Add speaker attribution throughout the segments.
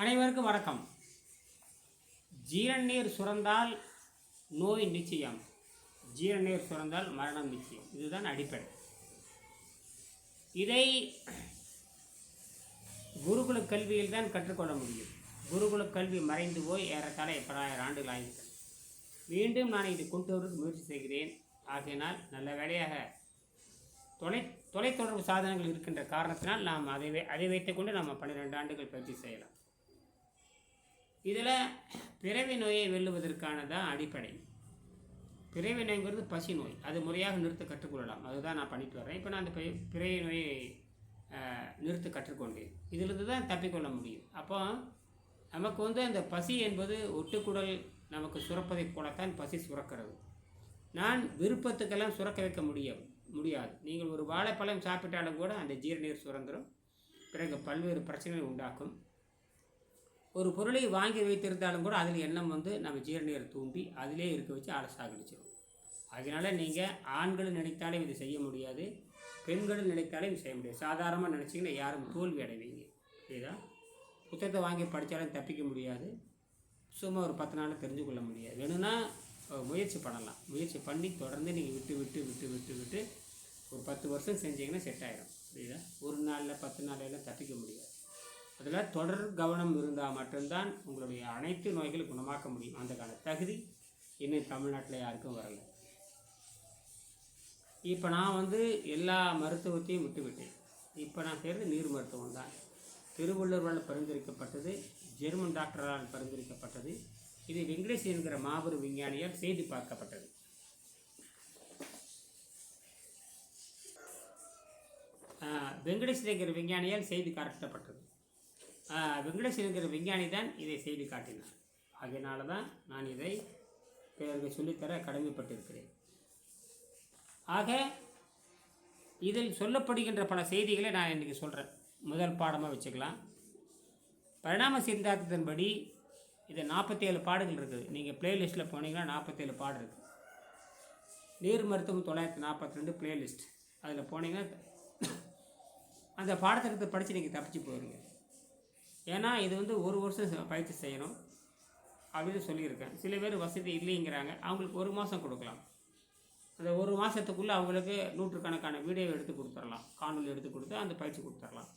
Speaker 1: அனைவருக்கும் வணக்கம். ஜீரநீர் சுரந்தால் நோய் நிச்சயம். ஜீரநீர் சுரந்தால் மரணம் நிச்சயம். இதுதான் அடிப்படை. இதை குருகுல கல்வியில் தான் கற்றுக்கொள்ள முடியும். குருகுல கல்வி மறைந்து போய் ஏறத்தாழ பலாயிரம் ஆண்டுகள் ஆகிவிட்டன மீண்டும் நான் இதை கொண்டு வருவதற்கு முயற்சி செய்கிறேன். ஆகையினால் நல்ல வேலையாக தொலை தொலைத்தொடர்பு சாதனங்கள் இருக்கின்ற காரணத்தினால் நாம் அதை அதை வைத்துக்கொண்டு நாம் பன்னிரெண்டு ஆண்டுகள் பயிற்சி செய்யலாம். இதில் பிறவி நோயை வெல்லுவதற்கானதான் அடிப்படை. பிறவி நோய்ங்கிறது பசி நோய். அது முறையாக நிறுத்த கற்றுக்கொள்ளலாம். அதுதான் நான் பண்ணிட்டு வரேன் இப்போ நான் அந்த பிறவி நோயை நிறுத்த கற்றுக்கொண்டேன். இதிலிருந்து தான் தப்பிக்கொள்ள முடியும். அப்போ நமக்கு வந்து அந்த பசி என்பது ஒட்டுக்குடல் நமக்கு சுரப்பதை போலத்தான் பசி சுரக்கிறது. நான் விருப்பத்துக்கெல்லாம் சுரக்க வைக்க முடியும் முடியாது. நீங்கள் ஒரு வாழைப்பழம் சாப்பிட்டாலும் கூட அந்த ஜீரநீர் சுரந்துடும் பிறகு பல்வேறு பிரச்சனைகள் உண்டாக்கும். ஒரு பொருளை வாங்கி வைத்திருந்தாலும் கூட அதில் எண்ணம் வந்து நம்ம ஜீரநீரை தூண்டி அதிலே இருக்க வச்சு ஆளை சாகடிச்சிடும் அதனால நீங்கள் ஆண்கள் நினைத்தாலே இது செய்ய முடியாது பெண்கள் நினைத்தாலே இது செய்ய முடியாது. சாதாரணமாக நினச்சிங்கன்னா யாரும் தோல்வி அடைவீங்க. புரியுதா? புத்தகத்தை வாங்கி படித்தாலும் தப்பிக்க முடியாது. சும்மா ஒரு பத்து நாளில் தெரிஞ்சு கொள்ள முடியாது. வேணும்னா முயற்சி பண்ணலாம். முயற்சி பண்ணி தொடர்ந்து நீங்கள் விட்டு விட்டு விட்டு விட்டு விட்டு ஒரு பத்து வருஷம் செஞ்சீங்கன்னா செட் ஆகிடும் புரியுதா? ஒரு நாளில் பத்து நாளையெல்லாம் தப்பிக்க முடியாது. அதில் தொடர் கவனம் இருந்தால் மட்டும்தான் உங்களுடைய அனைத்து நோய்களும் குணமாக்க முடியும். அந்தக்கான தகுதி இன்னும் தமிழ்நாட்டில் யாருக்கும் வரலை. இப்போ நான் வந்து எல்லா மருத்துவத்தையும் விட்டுவிட்டேன். இப்போ நான் செய்கிறது நீர் மருத்துவம் தான். திருவள்ளுவரால் பரிந்துரைக்கப்பட்டது ஜெர்மன் டாக்டரால் பரிந்துரைக்கப்பட்டது இது வெங்கடேஷ் என்கிற மாபெரும் விஞ்ஞானியால் செய்து பார்க்கப்பட்டது. வெங்கடேஷ் என்கிற விஞ்ஞானியால் செய்து காட்டப்பட்டது. ஆஹ், வெங்கடேஷ் என்கிற விஞ்ஞானி தான் இதை செய்து காட்டினார். அதனால தான் நான் இதை பிறருக்கு சொல்லித்தர கடமைப்பட்டிருக்கிறேன். ஆக இதில் சொல்லப்படுகின்ற பல செய்திகளை நான் இன்றைக்கி சொல்கிறேன் முதல் பாடமாக வச்சுக்கலாம். பரிணாம சித்தாந்தத்தின்படி இது நாற்பத்தேழு பாடுகள் இருக்குது. நீங்கள் பிளேலிஸ்ட்டில் போனீங்கன்னா நாற்பத்தேழு பாடு இருக்குது நீர் மருத்துவம் தொள்ளாயிரத்தி நாற்பத்தி ரெண்டு பிளேலிஸ்ட் அதில் போனீங்கன்னா அந்த பாடத்திட்டத்தை படித்து நீங்கள் தப்பிச்சு போயிருங்க ஏன்னா இது வந்து ஒரு வருஷம் பயிற்சி செய்யணும் அப்படின்னு சொல்லியிருக்கேன். சில பேர் வசதி இல்லைங்கிறாங்க. அவங்களுக்கு ஒரு மாதம் கொடுக்கலாம். அந்த ஒரு மாதத்துக்குள்ளே அவங்களுக்கு நூற்றுக்கணக்கான வீடியோ எடுத்து கொடுத்துடலாம். காணொலி எடுத்து கொடுத்து அந்த பயிற்சி கொடுத்துடலாம்.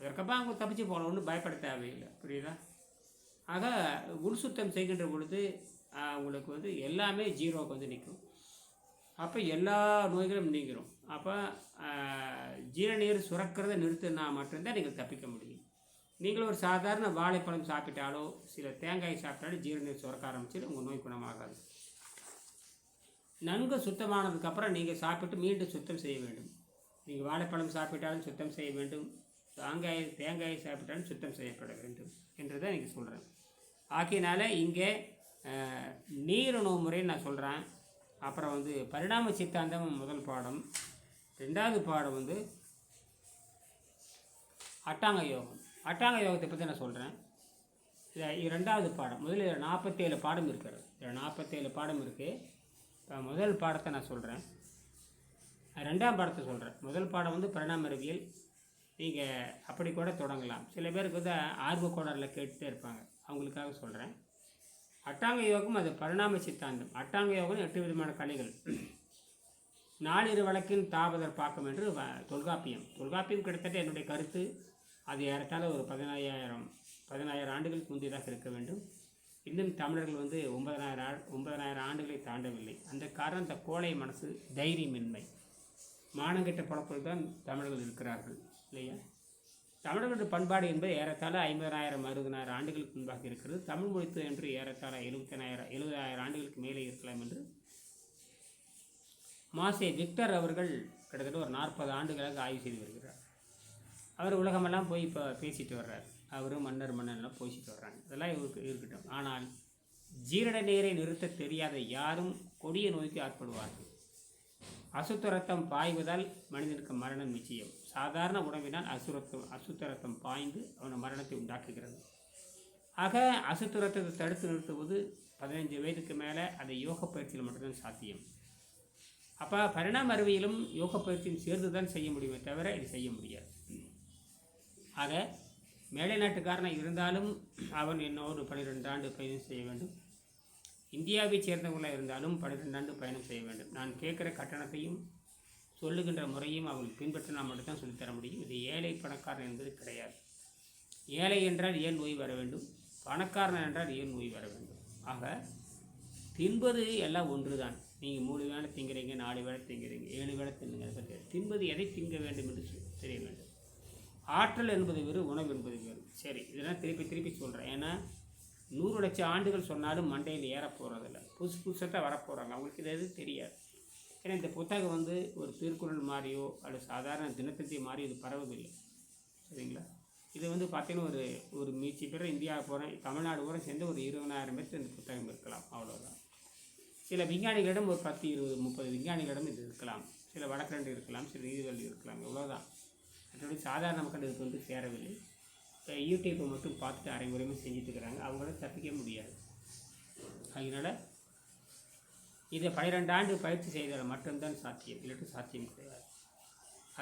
Speaker 1: அதற்கப்புறம் அவங்க தப்பிச்சு போகலாம் ஒன்றும் பயப்பட தேவையில்லை. புரியுதா? ஆக உள் சுத்தம் செய்கின்ற பொழுது அவங்களுக்கு உங்களுக்கு வந்து எல்லாமே ஜீரோவுக்கு வந்து நிற்கும். அப்போ எல்லா நோய்களும் நீங்கிரும். அப்போ ஜீரநீர் சுரக்கிறத நிறுத்தினா மட்டும்தான் நீங்கள் தப்பிக்க முடியும். நீங்கள் ஒரு சாதாரண வாழைப்பழம் சாப்பிட்டாலோ சில தேங்காய் சாப்பிட்டாலோ ஜீரணம் சுரக்க ஆரம்பிச்சு உங்கள் நோய் குணமாகாது. நன்கு சுத்தமானதுக்கப்புறம் நீங்கள் சாப்பிட்டு மீண்டும் சுத்தம் செய்ய வேண்டும். நீங்கள் வாழைப்பழம் சாப்பிட்டாலும் சுத்தம் செய்ய வேண்டும். தேங்காய் தேங்காயை சாப்பிட்டாலும் சுத்தம் செய்யப்பட வேண்டும் என்று தான் நீங்கள் சொல்கிறேன் ஆகையினால இங்கே நீரணு முறைன்னு நான் சொல்கிறேன் அப்புறம் வந்து பரிணாம சித்தாந்தம் முதல் பாடம். ரெண்டாவது பாடம் வந்து அட்டாங்க யோகம். அட்டாங்க யோகத்தை பற்றி நான் சொல்கிறேன் இது ரெண்டாவது பாடம். முதல்ல நாற்பத்தேழு பாடம் இருக்கிறது. இதில் நாற்பத்தேழு பாடம் இருக்குது இப்போ முதல் பாடத்தை நான் சொல்கிறேன் ரெண்டாம் பாடத்தை சொல்கிறேன் முதல் பாடம் வந்து பரிணாம அறிவியல் நீங்கள் அப்படி கூட தொடங்கலாம். சில பேருக்கு வந்து ஆர்வ கேட்டுகிட்டே இருப்பாங்க. அவங்களுக்காக சொல்கிறேன் அட்டாங்க யோகம் அது பரிணாம சித்தாந்தம். அட்டாங்க யோகம் எட்டு விதமான கலைகள். நாளிரு வழக்கின் தாபதர் பாக்கம் என்று வ- தொல்காப்பியம். தொல்காப்பியம் கிட்டத்தட்ட என்னுடைய கருத்து. அது ஏறத்தாழ ஒரு பதினாயிரம் பதினாயிரம் ஆண்டுகளுக்கு முந்தையதாக இருக்க வேண்டும். இன்னும் தமிழர்கள் வந்து ஒன்பதனாயிரம் ஆ ஒன்பதனாயிரம் ஆண்டுகளை தாண்டவில்லை. அந்த காரணம் இந்த கோழை மனசு தைரியமின்மை. மானங்கெட்ட பழப்பில் தான் தமிழர்கள் இருக்கிறார்கள் இல்லையா? தமிழர்களுடைய பண்பாடு என்பது ஏறத்தாழ ஐம்பதனாயிரம் அறுபதனாயிரம் ஆண்டுகளுக்கு முன்பாக இருக்கிறது. தமிழ் மொழித்து என்று ஏறத்தாழ எழுபத்தனாயிரம் எழுபதாயிரம் ஆண்டுகளுக்கு மேலே இருக்கலாம் என்று. மாசே விக்டர் அவர்கள் கிட்டத்தட்ட ஒரு நாற்பது ஆண்டுகளாக ஆய்வு செய்து வருகிறார். அவர் உலகமெல்லாம் போய் இப்போ பேசிட்டு வர்றார். அவரும் மன்னர் மன்னன்லாம் பேசிட்டு வர்றாங்க. இதெல்லாம் இவருக்கு இருக்கட்டும். ஆனால் ஜீரண நீரை நிறுத்த தெரியாத யாரும் கொடிய நோய்க்கு ஆட்படுவார்கள். அசுத்தரத்தம் பாய்வதால் மனிதனுக்கு மரணம் நிச்சயம். சாதாரண உணவினால் அசுரத்தம் அசுத்தரத்தம் பாய்ந்து அவனை மரணத்தை உண்டாக்குகிறது. ஆக அசுத்தரத்தை தடுத்து நிறுத்துவது பதினைஞ்சு வயதுக்கு மேலே அதை யோக பயிற்சியில் மட்டும்தான் சாத்தியம். அப்போ பரிணாம அறிவியலும் யோக பயிற்சியும் சேர்ந்து தான் செய்ய முடியுமே தவிர இது செய்ய முடியாது. ஆக மேலை நாட்டுக்காரனாக இருந்தாலும் அவன் என்னோடு பன்னிரெண்டு ஆண்டு பயணம் செய்ய வேண்டும். இந்தியாவை சேர்ந்தவர்களாக இருந்தாலும் பன்னிரெண்டு ஆண்டு பயணம் செய்ய வேண்டும். நான் கேட்குற கட்டணத்தையும் சொல்லுகின்ற முறையும் அவர்கள் பின்பற்றினா மட்டும்தான் சொல்லித்தர முடியும். இது ஏழை பணக்காரன் என்பது கிடையாது. ஏழை என்றால் ஏன் நோய் வர வேண்டும்? பணக்காரன் என்றால் ஏன் நோய் வர வேண்டும்? ஆக தின்பது எல்லாம் ஒன்று தான் நீங்கள் மூணு வேளை திங்கிறீங்க நாலு வேளை திங்கிறீங்க ஏழு வேளை தின்னுங்க தின்பது எதை திங்க வேண்டும் என்று தெரிய வேண்டும். ஆற்றல் என்பது வேறு உணவு என்பது வேறு சரி இதெல்லாம் திருப்பி திருப்பி சொல்கிறேன் ஏன்னா நூறு லட்சம் ஆண்டுகள் சொன்னாலும் மண்டையில் ஏற போகிறதில்ல புதுசு புதுசாக தான் வரப்போகிறாங்க அவங்களுக்கு இது எதுவும் தெரியாது. ஏன்னா இந்த புத்தகம் வந்து ஒரு திருக்குறள் மாதிரியோ அல்லது சாதாரண தினத்தந்தி மாதிரி இது பரவதில்லை சரிங்களா? இது வந்து பார்த்தீங்கன்னா ஒரு ஒரு மீட்சி பேர் இந்தியா போகிறேன் தமிழ்நாடு பூரா சேர்ந்து ஒரு இருபதாயிரம் பேருக்கு இந்த புத்தகம் இருக்கலாம். அவ்வளோதான் சில விஞ்ஞானிகளிடம் ஒரு பத்து இருபது முப்பது விஞ்ஞானிகளிடம் இது இருக்கலாம். சில வடக்கிரண்டு இருக்கலாம். சில நீதிகள் இருக்கலாம். இவ்வளோதான் மற்றபடி சாதாரண மக்கள் இதுக்கு வந்து சேரவில்லை. இப்போ யூடியூப்பை மட்டும் பார்த்துட்டு அரைமுறையுமே செஞ்சுட்டு இருக்கிறாங்க. அவங்கள தப்பிக்க முடியாது. அதனால் இதை பன்னிரெண்டு ஆண்டு பயிற்சி செய்தால் மட்டும்தான் சாத்தியம். இல்லாட்டி சாத்தியம் கிடையாது.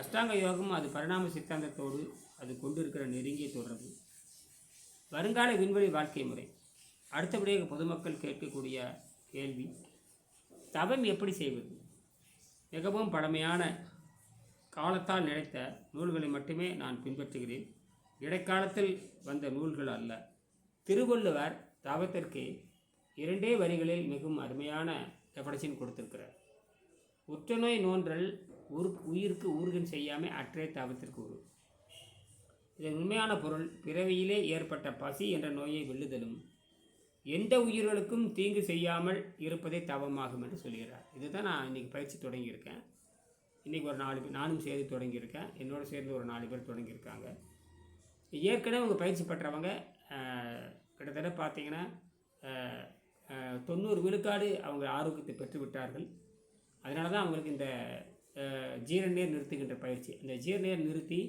Speaker 1: அஷ்டாங்க யோகம் அது பரிணாம சித்தாந்தத்தோடு அது கொண்டிருக்கிற நெருங்கிய தொடர்பு. வருங்கால விண்வெளி வாழ்க்கை முறை. அடுத்தபடியாக பொதுமக்கள் கேட்கக்கூடிய கேள்வி தவம் எப்படி செய்வது? மிகவும் பழமையான காலத்தால் நினைத்த நூல்களை மட்டுமே நான் பின்பற்றுகிறேன். இடைக்காலத்தில் வந்த நூல்கள் அல்ல. திருவள்ளுவர் தவத்திற்கு இரண்டே வரிகளில் மிகவும் அருமையான டெஃபனேஷன் கொடுத்திருக்கிறார். உற்றநோய் நோன்றல் உரு உயிருக்கு ஊர்கன் செய்யாமல் அற்றே தவத்திற்கு உரு. இதன் உண்மையான பொருள் பிறவியிலே ஏற்பட்ட பசி என்ற நோயை வெல்லுதலும் எந்த உயிர்களுக்கும் தீங்கு செய்யாமல் இருப்பதே தவமாகும் என்று சொல்கிறார். இதுதான் நான் இன்றைக்கி பயிற்சி தொடங்கியிருக்கேன். இன்றைக்கி ஒரு நாலு பேர் நானும் சேர்ந்து தொடங்கியிருக்கேன். என்னோட சேர்ந்து ஒரு நாலு பேர் தொடங்கியிருக்காங்க. ஏற்கனவே அவங்க பயிற்சி பெற்றவங்க கிட்டத்தட்ட பார்த்தீங்கன்னா தொண்ணூறு விழுக்காடு அவங்க ஆரோக்கியத்தை பெற்று விட்டார்கள் அதனால தான் அவங்களுக்கு இந்த ஜீரநீர் நிறுத்துகின்ற பயிற்சி. இந்த ஜீரநீர் நிறுத்தி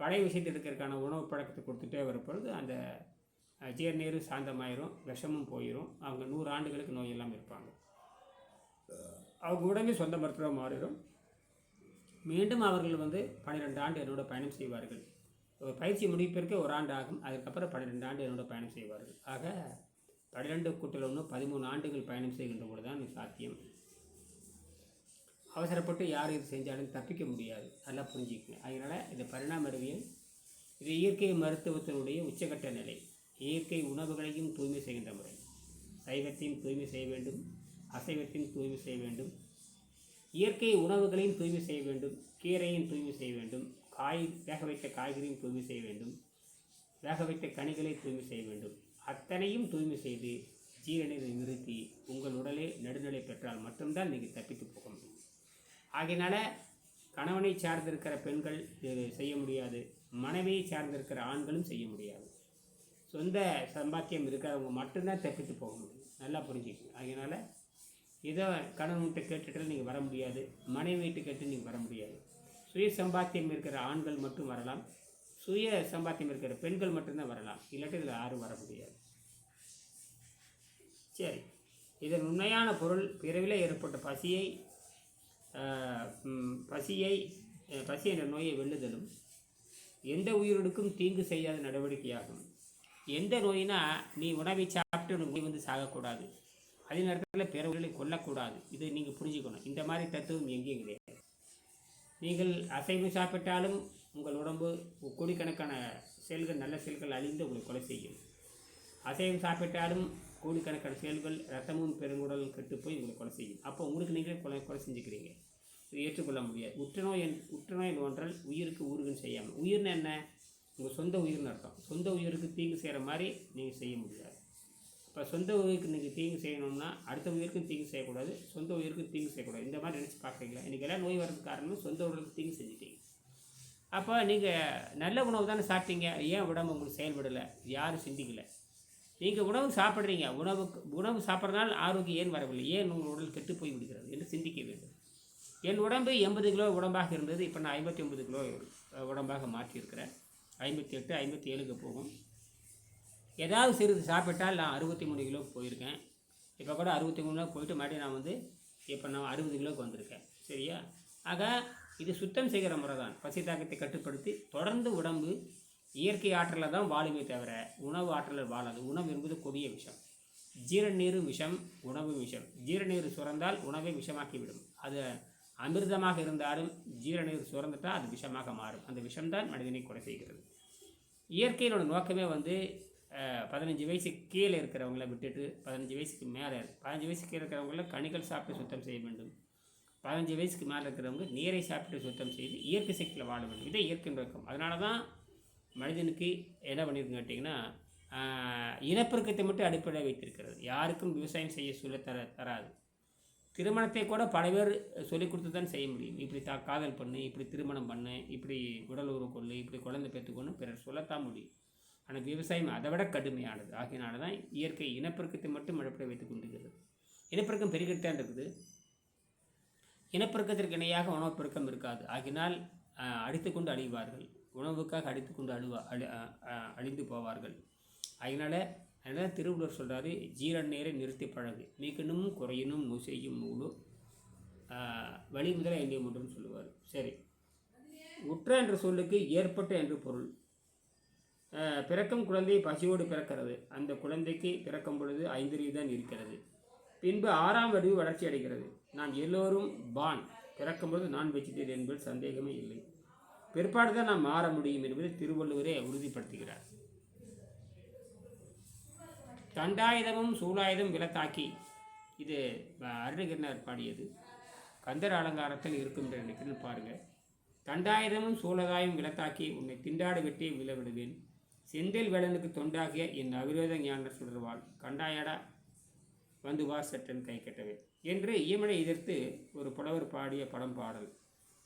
Speaker 1: பழைய விஷயத்தில் இருக்கிறதுக்கான உணவு பழக்கத்தை கொடுத்துட்டே வரப்பொழுது அந்த ஜீரநீரும் சாந்தமாயிரும் விஷமும் போயிடும் அவங்க நூறு ஆண்டுகளுக்கு நோய் இல்லாமல் இருப்பாங்க. அவங்க உடனே சொந்த மருத்துவம் மாறிடும். மீண்டும் அவர்கள் வந்து பன்னிரெண்டு ஆண்டு என்னோட பயணம் செய்வார்கள். ஒரு பயிற்சி முடிப்பிற்கு ஒரு ஆண்டு ஆகும். அதுக்கப்புறம் பன்னிரெண்டு ஆண்டு என்னோட பயணம் செய்வார்கள். ஆக பன்னிரெண்டு கூட்டல் ஒன்று பதிமூணு ஆண்டுகள் பயணம் செய்கின்ற போது தான் சாத்தியம். அவசரப்பட்டு யார் இது செஞ்சாலும் தப்பிக்க முடியாது. நல்லா புரிஞ்சுக்கணும். அதனால் இது பரிணாம அறிவியல் இது இயற்கை மருத்துவத்தினுடைய உச்சகட்ட நிலை. இயற்கை உணவுகளையும் தூய்மை செய்கின்ற முறை. சைவத்தையும் தூய்மை செய்ய வேண்டும். அசைவத்தையும் தூய்மை செய்ய வேண்டும். இயற்கை உணவுகளையும் தூய்மை செய்ய வேண்டும் கீரையும் தூய்மை செய்ய வேண்டும் காய் வேக வைத்த காய்கறியும் தூய்மை செய்ய வேண்டும் வேக வைத்த கனிகளை தூய்மை செய்ய வேண்டும். அத்தனையும் தூய்மை செய்து ஜீரணத்தை நிறுத்தி உங்கள் உடலே நடுநிலை பெற்றால் மட்டும்தான் நீங்கள் தப்பித்து போக முடியும். ஆகையினால கணவனை சார்ந்திருக்கிற பெண்கள் இது செய்ய முடியாது மனைவியை சார்ந்திருக்கிற ஆண்களும் செய்ய முடியாது. சொந்த சம்பாத்தியம் இருக்கிறவங்க மட்டும்தான் தப்பித்து போக முடியும். நல்லா புரிஞ்சுக்கணும் அதனால் இதை கணவன் வீட்டை கேட்டுட்டு நீங்கள் வர முடியாது மனைவி வீட்டு கேட்டு நீங்கள் வர முடியாது. சுய சம்பாத்தியம் இருக்கிற ஆண்கள் மட்டும் வரலாம் சுய சம்பாத்தியம் இருக்கிற பெண்கள் மட்டும்தான் வரலாம். இல்லாட்டி இதில் யாரும் வர முடியாது. சரி இதன் உண்மையான பொருள் பிறவிலே ஏற்பட்ட பசியை பசியை பசி என்ற நோயை வெல்லுதலும் எந்த உயிரினுக்கும் தீங்கு செய்யாத நடவடிக்கையாகும். எந்த நோயினா நீ உணவை சாப்பிட்டு நோய் வந்து சாகக்கூடாது. அதே நேரத்தில் பிறவர்களை கொல்லக்கூடாது. இது நீங்கள் புரிஞ்சுக்கணும். இந்த மாதிரி தத்துவம் எங்கேயும் கிடையாது நீங்கள் அசைவம் சாப்பிட்டாலும் உங்கள் உடம்பு கோடிக்கணக்கான செல்கள் நல்ல செல்கள் அழிந்து உங்களை கொலை செய்யும். அசைவம் சாப்பிட்டாலும் கோடிக்கணக்கான செயல்கள் ரத்தமும் பெருங்குடல் கெட்டு போய் உங்களை கொலை செய்யும். அப்போ உங்களுக்கு நீங்களே கொலை கொலை செஞ்சுக்கிறீங்க. இது ஏற்றுக்கொள்ள முடியாது. உற்றுநோய் என் உற்றுநோய் ஒன்றால் உயிருக்கு ஊருகன் செய்யாமல். உயிர்னு என்ன? உங்கள் சொந்த உயிர்னு அர்த்தம். சொந்த உயிருக்கு தீங்கு செய்கிற மாதிரி நீங்கள் செய்ய முடியாது. இப்போ சொந்த உயிருக்கு நீங்கள் தீங்கு செய்யணும்னா அடுத்த உயிருக்கும் தீங்கு செய்யக்கூடாது சொந்த உயிருக்கும் தீங்கு செய்யக்கூடாது. இந்த மாதிரி நினச்சி பார்க்குறீங்களா? இன்றைக்கி எல்லாம் நோய் வரதுக்கு காரணம் சொந்த உடலுக்கு தீங்கு செஞ்சுட்டீங்க. அப்போ நீங்கள் நல்ல உணவு தானே சாப்பிட்டீங்க. ஏன் உடம்பு உங்களுக்கு செயல்படலை? யாரும் சிந்திக்கலை. நீங்கள் உணவு சாப்பிட்றீங்க. உணவுக்கு உணவு சாப்பிட்றதுனால ஆரோக்கியம் ஏன் வரவில்லை? ஏன் உங்கள் உடல் கெட்டு போய் விடுகிறது என்று சிந்திக்க வேண்டும். என் உடம்பு எண்பது கிலோ உடம்பாக இருந்தது. இப்போ நான் ஐம்பத்தி ஒன்பது கிலோ உடம்பாக மாற்றியிருக்கிறேன். ஐம்பத்தி எட்டு ஐம்பத்தி ஏழுக்கு போகும். ஏதாவது சிறிது சாப்பிட்டால் நான் அறுபத்தி மூணு கிலோ போயிருக்கேன். இப்போ கூட அறுபத்தி மூணு கிலோ போயிட்டு மறுபடியும் நான் வந்து இப்போ நான் அறுபது கிலோவுக்கு வந்திருக்கேன். சரியா? ஆக இது சுத்தம் செய்கிற முறை தான் பசி தாக்கத்தை கட்டுப்படுத்தி தொடர்ந்து உடம்பு இயற்கை ஆற்றலில் தான் வாழுமே தவிர உணவு ஆற்றலில் வாழாது. உணவு என்பது கொடிய விஷம். ஜீரநீரும் விஷம் உணவு விஷம். ஜீரநீர் சுரந்தால் உணவை விஷமாக்கிவிடும். அது அமிர்தமாக இருந்தாலும் ஜீரநீர் சுரந்துட்டால் அது விஷமாக மாறும். அந்த விஷம்தான் மனிதனை கொலை செய்கிறது. இயற்கையினோட நோக்கமே வந்து பதினஞ்சு வயசு கீழே இருக்கிறவங்கள விட்டுட்டு பதினஞ்சு வயசுக்கு மேலே பதினஞ்சு வயசுக்கு கீழே இருக்கிறவங்கள கனிகள் சாப்பிட்டு சுத்தம் செய்ய வேண்டும். பதினஞ்சு வயசுக்கு மேலே இருக்கிறவங்க நீரை சாப்பிட்டு சுத்தம் செய்து இயற்கை சக்தியில் வாழ வேண்டும். இதே இயற்கை நோக்கம் அதனால தான் மனிதனுக்கு என்ன பண்ணியிருக்குன்னு கேட்டிங்கன்னா இனப்பெருக்கத்தை மட்டும் அடிப்படையாக வைத்திருக்கிறது. யாருக்கும் விவசாயம் செய்ய சொல்ல தர தராது. திருமணத்தை கூட பல பேர் சொல்லிக் கொடுத்து தான் செய்ய முடியும். இப்படி தா காதல் பண்ணு இப்படி திருமணம் பண்ணு இப்படி உடல் உறவு கொள்ளு இப்படி குழந்தை பெற்றுக்கொண்டு பிறர் சொல்லத்தான் முடியும். ஆனால் விவசாயம் அதை விட கடுமையானது. ஆகையினால தான் இயற்கை இனப்பெருக்கத்தை மட்டும் அடிப்படை வைத்துக் கொண்டிருக்கிறது. இனப்பெருக்கம் பெருகிட்டு தான் இருக்குது. இனப்பெருக்கத்திற்கு இணையாக உணவுப்பெருக்கம் இருக்காது. ஆகினால் ஆஹ், அடித்துக்கொண்டு அழிவார்கள். உணவுக்காக அடித்துக்கொண்டு அழுவா அழி அழிந்து போவார்கள். அதனால் அதனால் திருவள்ளுவர் சொல்கிறாரு ஜீரண நேரை நிறுத்தி பழகு. மீக்கணும் குறையணும் முசையும் நூலு வழி முதல எண்ணிய ஒன்றுன்னு சொல்லுவார். சரி. உற்ற என்ற சொல்லுக்கு ஏற்பட்ட என்று பொருள். பிறக்கும் குழந்தை பசியோடு பிறக்கிறது. அந்த குழந்தைக்கு பிறக்கும் பொழுது ஐந்தறிவு தான் இருக்கிறது. பின்பு ஆறாம் அறிவு வளர்ச்சி அடைகிறது. நாம் எல்லோரும் பான் பிறக்கும்போது நான் வெஜிடேரியன் என்பது சந்தேகமே இல்லை. பிற்பாடு தான் நாம் மாற முடியும் என்பதை திருவள்ளுவரே உறுதிப்படுத்துகிறார். தண்டாயுதமும் சூலாயுதம் விலத்தாக்கி இது அஹ், அருணகிரினார் பாடியது. கந்தர் அலங்காரத்தில் இருக்கும் என்று நினைக்கிறேன் பாருங்கள் தண்டாயுதமும் சூழதாயும் விலத்தாக்கி உன்னை திண்டாடு வெட்டி விழ விடுவேன். செந்தில் வேலனுக்கு தொண்டாகிய என் அவிரோத ஞான சுடர்வாள் கண்டாயடா வந்து வா சட்டன் கை கட்டவே என்று இயமனை எதிர்த்து ஒரு புலவர் பாடிய படம் பாடல்.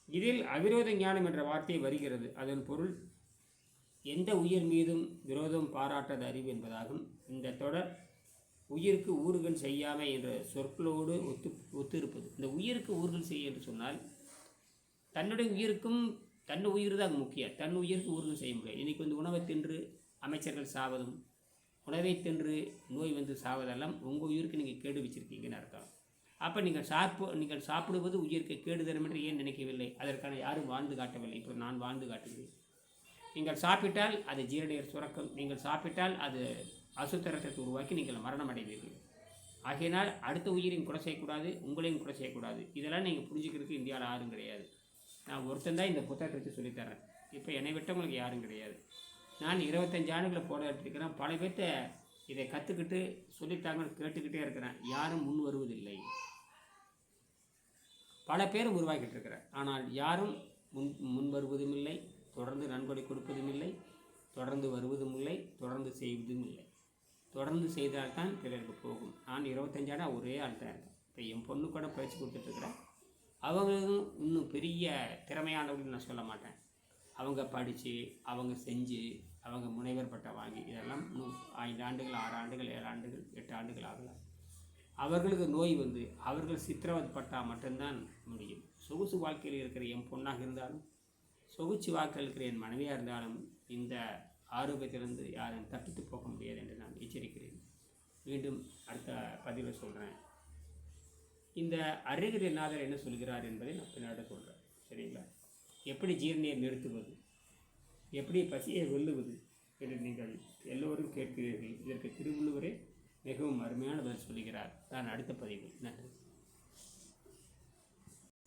Speaker 1: இதில் அவிரோத ஞானம் என்ற வார்த்தை வருகிறது. அதன் பொருள் எந்த உயிர் மீதும் விரோதம் பாராட்டாத அறிவு என்பதாகும். இந்த தொடர் உயிருக்கு ஊறுகள் செய்யாமை என்ற சொற்களோடு ஒத்து ஒத்து இருப்பது இந்த உயிருக்கு ஊறுகள் செய்ய என்று சொன்னால் தன்னுடைய உயிருக்கும் தன் உயிர் தான் முக்கியம். தன் உயிருக்கு ஊறுகள் செய்ய முடியாது. இன்றைக்கி வந்து உணவை தின்று அமைச்சர்கள் சாவதும் உணவை தின்று நோய் வந்து சாவதெல்லாம் உங்கள் உயிருக்கு நீங்கள் கேடு வச்சிருக்கீங்கன்னு அர்த்தம். அப்போ நீங்கள் சாப்பு நீங்கள் சாப்பிடுவது உயிருக்கு கேடு தரும் என்று ஏன் நினைக்கவில்லை? அதற்கான யாரும் வாழ்ந்து காட்டவில்லை. இப்போ நான் வாழ்ந்து காட்டுகிறேன். நீங்கள் சாப்பிட்டால் அது ஜீரடையர் சுரக்கம். நீங்கள் சாப்பிட்டால் அது அசுத்தரத்தை உருவாக்கி நீங்கள் மரணம் அடைவீர்கள். ஆகையினால் அடுத்த உயிரையும் குறை செய்யக்கூடாது உங்களையும் குறை செய்யக்கூடாது. இதெல்லாம் நீங்கள் புரிஞ்சுக்கிறதுக்கு இந்தியாவில் யாரும் கிடையாது. நான் ஒருத்தன் தான் இந்த புத்தகத்தை வச்சு சொல்லித்தரேன் இப்போ என்னை விட்டவங்களுக்கு யாரும் கிடையாது. நான் இருபத்தஞ்சு ஆண்டுகளை போட பல பேர்த்த இதை கற்றுக்கிட்டு சொல்லித்தாங்கன்னு கேட்டுக்கிட்டே இருக்கிறேன். யாரும் முன் வருவதில்லை. பல பேர் உருவாக்கிட்டு இருக்கிறேன் ஆனால் யாரும் முன் முன் வருவதும் இல்லை. தொடர்ந்து நன்கொடை கொடுப்பதும் இல்லை. தொடர்ந்து வருவதும் இல்லை. தொடர்ந்து செய்வதும் இல்லை. தொடர்ந்து செய்தால்தான் பிறருக்கு போகும். நான் இருபத்தஞ்சாடா ஒரே ஆள் தான் இருக்கேன். இப்போ என் பொண்ணு கூட பயிற்சி கொடுத்துட்ருக்குறேன் அவங்களும் இன்னும் பெரிய திறமையானவர்கள் நான் சொல்ல மாட்டேன். அவங்க படித்து அவங்க செஞ்சு அவங்க முனைவர் பட்டம் வாங்கி இதெல்லாம் இன்னும் ஐந்து ஆண்டுகள் ஆறு ஆண்டுகள் ஏழு ஆண்டுகள் எட்டு ஆண்டுகள் ஆகலாம். அவர்களுக்கு நோய் வந்து அவர்கள் சித்திரவதைப்பட்டால் மட்டும்தான் முடியும். சொகுசு வாழ்க்கையில் இருக்கிற என் பொண்ணாக இருந்தாலும் சொகுச்சு வாழ்க்கையில் இருக்கிற என் மனைவியாக இருந்தாலும் இந்த ஆரோக்கியத்திலிருந்து யாரும் தப்பித்து போக முடியாது என்று நான் எச்சரிக்கிறேன். மீண்டும் அடுத்த பதிவில் சொல்கிறேன் இந்த அருகிரிநாதர் என்ன சொல்கிறார் என்பதை நான் பின்னாடி சொல்கிறேன் சரிங்களா? எப்படி ஜீரணியை நிறுத்துவது? எப்படி பசியை வெல்லுவது என்று நீங்கள் எல்லோரும் கேட்கிறீர்கள். இதற்கு திருவள்ளுவரே மிகவும் அருமையான பதில் சொல்கிறார். நான் அடுத்த பதிவில் நன்றி.